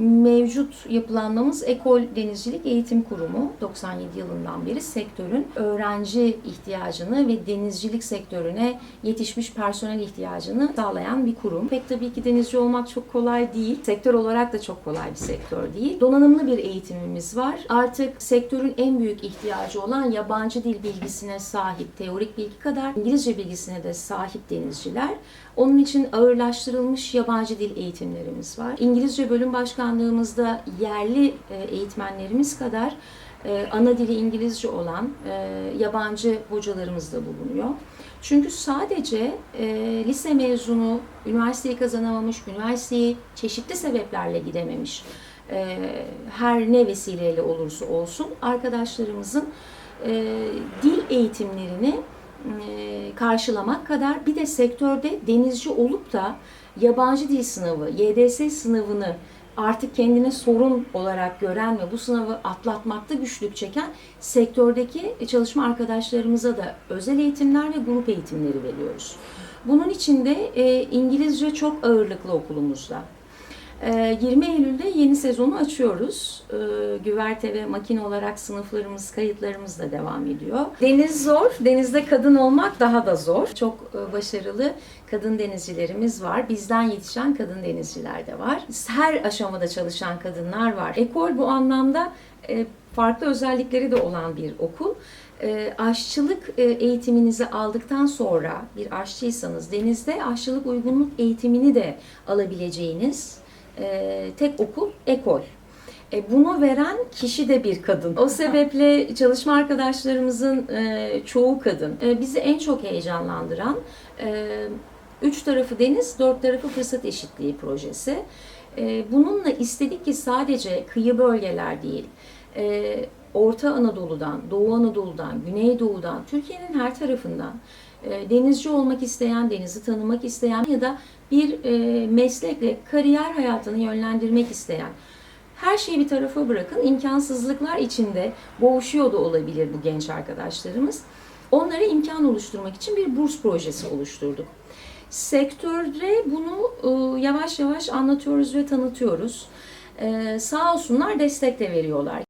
mevcut yapılanmamız Ekol Denizcilik Eğitim Kurumu 97 yılından beri sektörün öğrenci ihtiyacını ve denizcilik sektörüne yetişmiş personel ihtiyacını sağlayan bir kurum. Pek tabii ki denizci olmak çok kolay değil. Sektör olarak da çok kolay bir sektör değil. Donanımlı bir eğitimimiz var. Artık sektörün en büyük ihtiyacı olan yabancı dil bilgisine sahip, teorik bilgi kadar İngilizce bilgisine de sahip denizciler. Onun için ağırlaştırılmış yabancı dil eğitimlerimiz var. İngilizce bölüm başkanlığımızda yerli e, eğitmenlerimiz kadar e, ana dili İngilizce olan e, yabancı hocalarımız da bulunuyor. Çünkü sadece lise mezunu, üniversiteyi kazanamamış, üniversiteyi çeşitli sebeplerle gidememiş, her ne vesileyle olursa olsun arkadaşlarımızın dil eğitimlerini karşılamak kadar bir de sektörde denizci olup da yabancı dil sınavı, YDS sınavını artık kendine sorun olarak gören ve bu sınavı atlatmakta güçlük çeken sektördeki çalışma arkadaşlarımıza da özel eğitimler ve grup eğitimleri veriyoruz. Bunun için de e, İngilizce çok ağırlıklı okulumuzda. Ee, 20 Eylül'de yeni sezonu açıyoruz. Ee, Güverte ve makine olarak sınıflarımız, kayıtlarımız da devam ediyor. Deniz zor, denizde kadın olmak daha da zor. Çok e, başarılı kadın denizcilerimiz var. Bizden yetişen kadın denizciler de var. Her aşamada çalışan kadınlar var. Ekol bu anlamda e, farklı özellikleri de olan bir okul. E, aşçılık eğitiminizi aldıktan sonra bir aşçıysanız denizde aşçılık uygunluk eğitimini de alabileceğiniz e, tek okul ekol. E, bunu veren kişi de bir kadın. O sebeple çalışma arkadaşlarımızın e, çoğu kadın. E, bizi en çok heyecanlandıran e, üç tarafı deniz, dört tarafı fırsat eşitliği projesi. E, bununla istedik ki sadece kıyı bölgeler değil, e, Orta Anadolu'dan, Doğu Anadolu'dan, Güneydoğu'dan, Türkiye'nin her tarafından e, denizci olmak isteyen, denizi tanımak isteyen ya da bir e, meslekle kariyer hayatını yönlendirmek isteyen her şeyi bir tarafa bırakın. imkansızlıklar içinde boğuşuyor da olabilir bu genç arkadaşlarımız. Onlara imkan oluşturmak için bir burs projesi oluşturduk. Sektörde bunu e, yavaş yavaş anlatıyoruz ve tanıtıyoruz. Sağ olsunlar destek de veriyorlar.